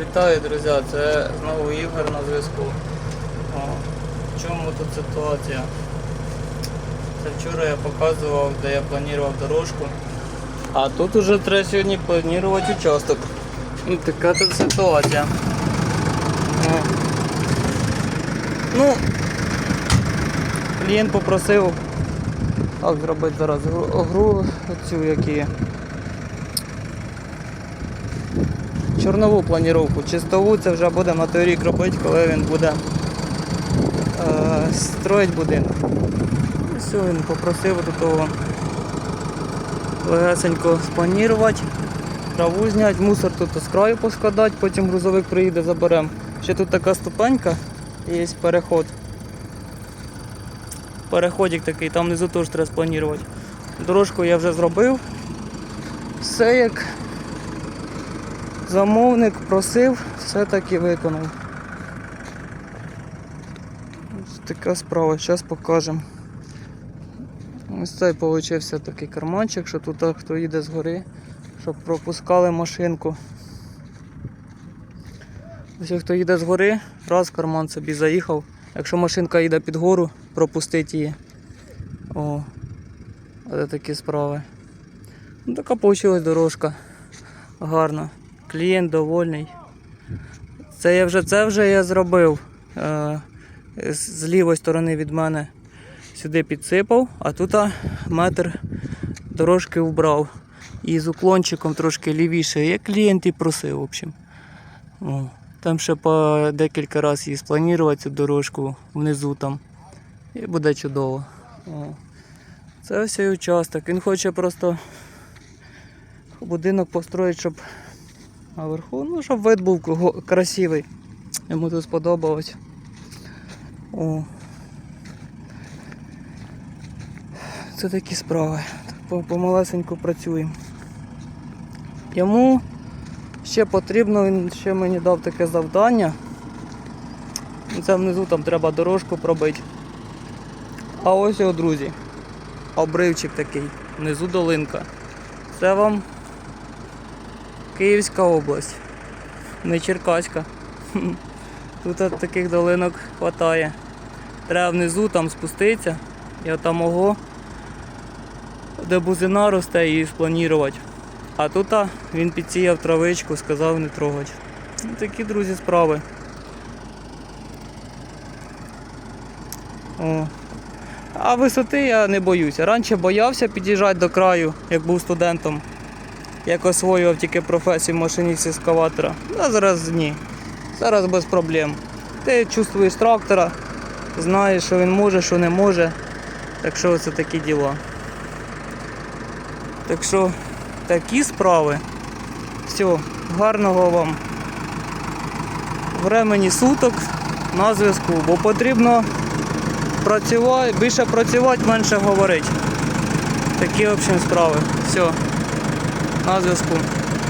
Вітаю, друзі! Це знову Ігор на зв'язку. В чому тут ситуація? Це вчора я показував, де я планував дорожку. А тут уже треба сьогодні планувати участок. Ну, Така тут ситуація. Ну, клієнт попросив так зробити зараз гру, гру цю, як і чорнову планіровку. Чистову це вже буде на рік робити, коли він буде е, строїть будинок. І все, він попросив до того легесенько спланувати, траву зняти, мусор тут з краю поскладати, потім грузовик приїде, заберемо. Ще тут така ступенька, є переход. Переходик такий, там внизу теж треба спланувати. Дорожку я вже зробив. Все як Замовник просив, все таки виконав. Ось така справа, зараз покажемо. Ось цей получився такий карманчик, що тут хто їде згори, щоб пропускали машинку. Ось хто їде згори, раз карман собі заїхав. Якщо машинка їде під гору, пропустить її. О, це такі справи. Ну, така вийшла дорожка. Гарна. Клієнт довольний. Це я вже це вже я зробив. Е, з лівої сторони від мене сюди підсипав, а тут метр дорожки вбрав. І з уклончиком трошки лівіше, як клієнт і просив, в общем. О, там ще по декілька разів її спланувати цю дорожку внизу там. І буде чудово. О. Це ось цей участок. Він хоче просто будинок построїти, щоб наверху, ну, щоб вид був красивий. Йому тут сподобалось. О. Це такі справи. Так по- працюємо. Йому ще потрібно, він ще мені дав таке завдання. Це внизу там треба дорожку пробити. А ось його, друзі. Обривчик такий, внизу долинка. Це вам Київська область, не Черкаська. Тут от таких долинок хватає. Треба внизу там спуститися і отам ого, де бузина росте її спланувати. А тут він підсіяв травичку, сказав не трогати. Ну, Такі, друзі, справи. О. А висоти я не боюся. Раніше боявся під'їжджати до краю, як був студентом як освоював тільки професію машиніст ескаватора. А зараз ні. Зараз без проблем. Ти чувствуєш трактора, знаєш, що він може, що не може. Так що це такі діла. Так що такі справи. Все, гарного вам времені суток на зв'язку, бо потрібно працювати, більше працювати, менше говорити. Такі в общем справи. Все на зв'язку.